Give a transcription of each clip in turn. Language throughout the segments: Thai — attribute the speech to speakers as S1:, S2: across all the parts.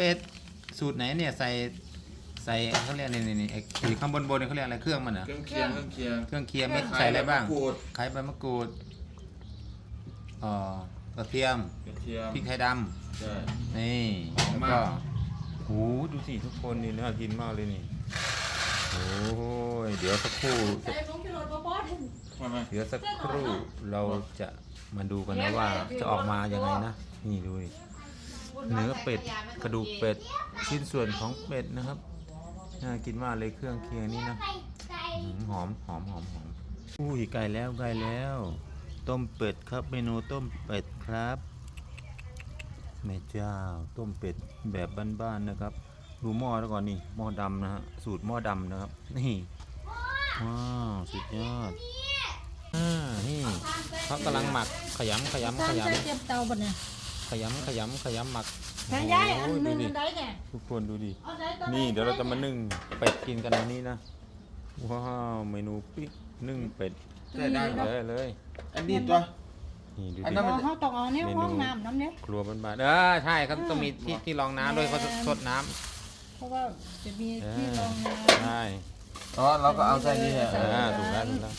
S1: เป็ดสูตรไหนเนี่ยใส่ใส่เขาเรียกนี่นี่นี่ไอ้ที่ข้างบนบนเนี่ยเขาเรียกอะไรเครื่องมันเหรอ
S2: เครื่องเคียงเครื่องเคียง
S1: เครื่องเคียงไม่ใส่อะไรบ้าง
S2: ขูด
S1: ไข่ใบมะกรูดเอ่อกระเทียม
S2: กระเทียม
S1: พริกไทยด
S2: ใช่ำ
S1: นี่
S2: หอม
S1: แล้ว
S2: มาก
S1: ก็หูดูสิทุกคนนี่น่ากินมากเลยนี่โอ้ยเดี๋ยวสักครู่จะ
S3: ใส่ผงชูรสบ่พอถึง
S2: มาไหม
S1: เดี๋ยวสักครู่เราจะมาดูกันนะว่าจะออกมายังไงนะ นี่ดูดิ เนื้อเป็ด กระดูกเป็ด ชิ้นส่วนของเป็ดนะครับ น่ากินมากเลยเครื่องเคียงนี่นะหอมหอมหอมหอมอุ้ยไก่แล้วไก่แล้ว ต้มเป็ดครับเมนูต้มเป็ดครับแม่เจ้าต้มเป็ดแบบบ้านๆนะครับ ดูหม้อแล้วก่อนนี่หม้อดำนะฮะสูตรหม้อดำนะครับนี่ว้าวสุดยอดอ่านี่เขากำลังหมักขยำขยำขย
S3: ใจเตรียมเตาบ่เนี่ยำ
S1: ขยำขยำขยำหมัก
S3: แม่ยายอัน
S1: โอ้
S3: หนึ
S1: ดู
S3: ง
S1: ดิ
S3: อันใดเนี่ย
S1: ทุกคนดูดิ
S3: เอาใดตัว
S1: นี่เดี๋ยวเราจะมานึ่งเป็ดกินกันวันนี้นะ ว้าวเมนูปิ๊กนึ่งเป็ด
S2: ใช่ได้ไหม
S1: เลยเลย
S2: อันนี้ตัว
S1: นี่ดู
S2: อัน
S1: ดิ
S2: นั้น
S3: อ๋อเขาต้องเอาเนี่ย
S1: เมนู
S3: ห้องน้ำน้ำเนี่ย
S1: ครัวบ้านๆเออใช่ครับต้องมีที่ที่รองน้ำด้วยเขาจะสดน้
S3: เพราะว่าจะมีำ
S1: เอ
S3: ที่
S1: อ
S3: รองน้
S1: ใช่
S2: อ๋อเราก็เอาใส่นี่ฮะ
S1: เออถูกแล้วถูกแล้ว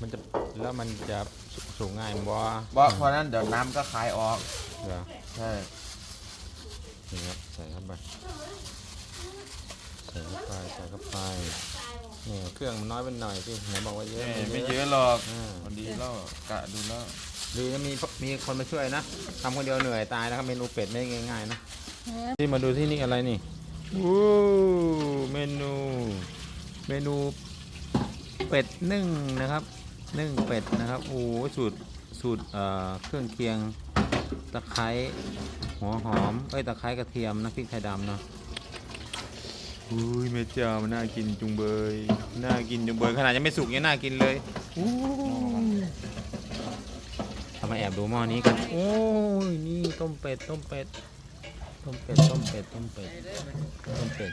S1: มันจะแล้วมันจะสูงง่ายมั้งวะ
S2: บอกเพราะนั้นเดี๋ยวน้ำก็คายออก
S1: เหรอ
S2: ใช่
S1: นี่ครับใส่เข้าไปใส่เข้าไปใส่เข้าไปนี่เครื่องมันน้อยไปหน่อยสิไหนบอกว่าเยอะ
S2: ไม่เยอะหรอก
S1: อ่า
S2: พอดีแล้วกะดูแล้ว
S1: ดีนะมีมีคนมาช่วยนะทำคนเดียวเหนื่อยตายนะครับเมนูเป็ดไม่ง่ายๆนะำที่มาดูที่นี่อะไรนี่วู้เมนู เมนูเป็ดนึ่งนะครับ นึ่งเป็ดนะครับโอ้โหสูตรสูตรเอ่อเครื่องเคียง ตะไคร้หัวหอมเอ้ยตะไคร้กระเทียมนะพริกไทยดำเนาะอุ้ยแม่เจ้ามันน่ากินจุงเบยน่ากินจุงเบยขนาดยังไม่สุกยังน่ากินเลยอู้ทำมาแอบดูหม้อนี้กันโอ้ยนี่ต้มเป็ดต้มเป็ดต้มเป็ดต้มเป็ดต้มเป็ดต้มเป็ด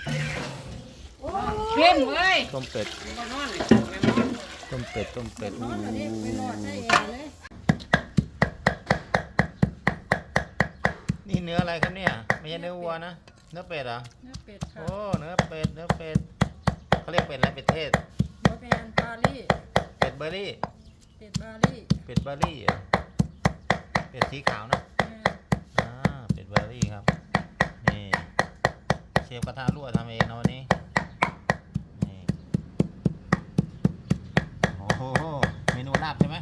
S3: เข้มเว้ย
S1: ต้มเป็ดต้มเป็ดต้มเป็ด
S3: นอ นอันนี้ไปนอนได้เอเลย
S1: นี่เนื้ออะไรครับเนี่ยไม่ใช่เนื้อวัวนะเนื้อเป็ดเหรอ
S3: เนื้อเป็ดค่ะ
S1: โอ้เนื้อเป็ดเนื้อเป็ดเขาเรียกเป็ดอะไรเป็ดเทศ
S3: บ่แมนปาลี่
S1: เป็ดเบอร์รี่
S3: เป็ดบาลี่
S1: เป็ดเบอร์รี่เหรอเป็ดสีขาวนะ
S3: แม่
S1: อ่าเป็ดเบอร์รี่ครับนี่เชฟกระทะรั่วทำเองนะวันนี้นี่โอ้โหเมนูลาบใช่ไหม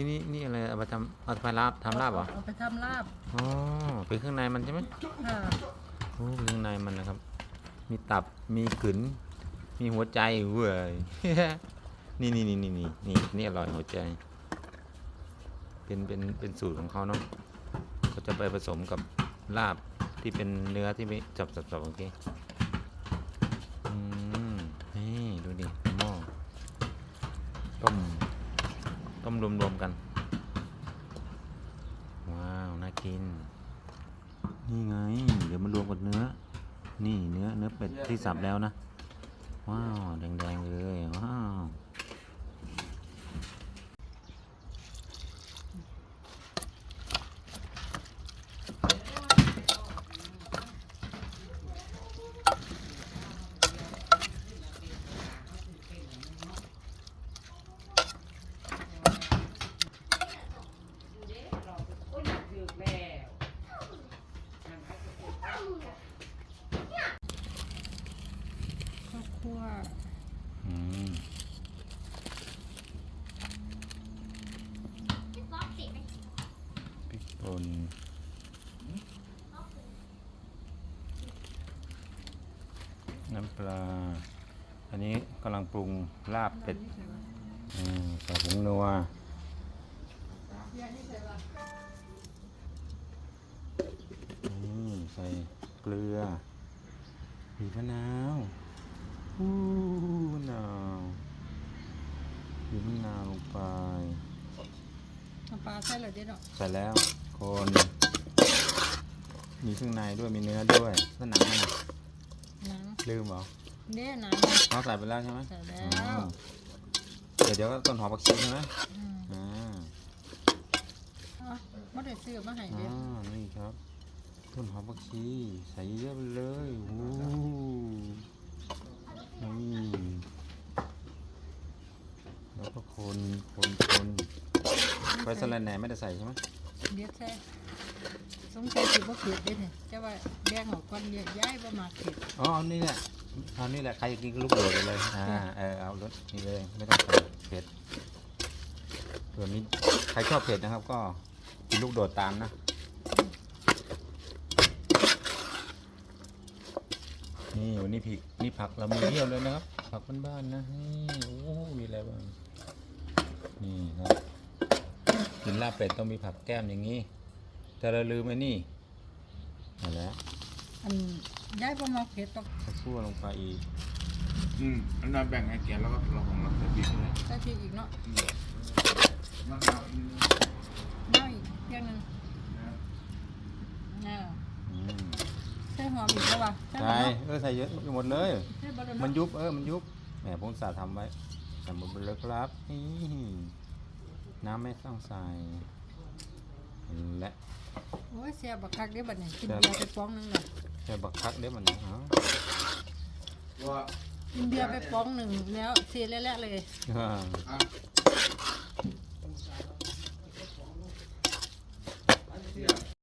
S1: นี่นี่นี่อะไรเอาไปทำเอาไปลาบทำลาบเหรอ
S3: เอาไปทำลาบ
S1: อ๋อเป็นเครื่องในมันใช่ไหม
S3: ค่ะ
S1: โอ้เครื่องในมันนะครับ มีตับมีขึนมีหัวใจเว้ยนี่นี่นี่นี่นี่นี่นี่อร่อยหัวใจ เป็นเป็นเป็นสูตรของเขาเนาะเขาจะไปผสมกับลาบที่เป็นเนื้อที่ไม่จับจับจับโอเค ต้มรวมๆกัน ว้าว น่ากิน นี่ไง เดี๋ยวมารวมกับเนื้อ นี่เนื้อเนื้อเป็ดที่สับแล้วนะ ว้าว แดงๆเลย ว้าว
S3: ข้าวคั่ว
S1: อืมพริกป่นน้ำปลา อันนี้กำลังปรุงลาบเป็ดอืมใส่ผงนัวอืมใส่เกลือบีบมะนาว มะนาวบีบมะนาวลงไป
S3: น้ำปลาใส่เลยเด็ดเนาะ
S1: ใส่แล้ว คน มีเครื่องในด้วย มีเนื้อด้วยนั่นหนังมันน่ะ
S3: หนัง
S1: ลืมเหรอ
S3: เนี่ยนะ
S1: เราใส่ไปแล้วใช่ไหม
S3: ใส่แล้
S1: อื
S3: ว
S1: มเดี๋ยวเดี๋ยวก็ต้นหอมผักชีใช่ไหม
S3: อืม
S1: อ่า
S3: อะไม่ได้ซื้อมาให้
S1: อ่
S3: เด็กา
S1: นี่ครับ ต้นหอมผักชีใส่เยอะไปเลยโอ้นี่แล้วก็คนคนคนไป สแลนแหนไม่ได้ใส่ใช่ไหม
S3: เด็กใส่สงสัยสิบ่เผ็ดเด้เนี่ยจะว่าแบ่งออกก่อนเนี่ยย้ายบ่มาเผ็ด
S1: อ๋อเอานี่แหละเอานี่แหละใครกินก็ลูกโดดไปเลยอ่าเออเอารสนี่เลยไม่ต้องใส่เผ็ดเผื่อมีใครชอบเผ็ดนะครับ ก็กินลูกโดดตามนะนี่วันนี้ผิกนี่ผักเรามีเที่ยวเลยนะครับ ผักบ้านๆนะนี่โอ้มีอะไรบ้างนี่ครับกิน ลาบเป็ดต้องมีผักแก้มอย่างนี้ แต่เราลืมไอ้นี่นั่นแหละ
S3: อันย้ายบ่มาเผ็ดต้อง
S1: ข้าวคั่วลงไปอีก
S2: อืมอันนั้นแบ่งให้แกแล้วก็เราของเราใส่พริกเลย
S3: ใส่ทีอีกเนาะ
S2: มะนาวอีก
S3: น้อยอีกเพียงหนึงอ่า
S1: อืม
S3: ใส่หอมอีกแล้วว่ะใส่บ่
S1: ใช่
S3: เนาะ
S1: เออใส่เยอะหมดเลย
S3: ใส่บ่แล้ว
S1: มัน
S3: เนาะ
S1: ยุบเออมันยุบแหมผมสาทำไว้ใส่หมดเลยครับนี่ น้ำไม่ต้องใส่และ
S3: โอ้ยแซ่บบักคักเด้บัดนี้กิน
S1: แซ่บ
S3: เบียร์ไปป้องหนึงแล้ว
S1: ใส่บักคักเดี๋ยวมันเอา
S2: ว่า
S3: กินเบียร์ไปป้องหนึ่งแล้วเสียแล้วๆเลย
S1: อ่า
S2: อะ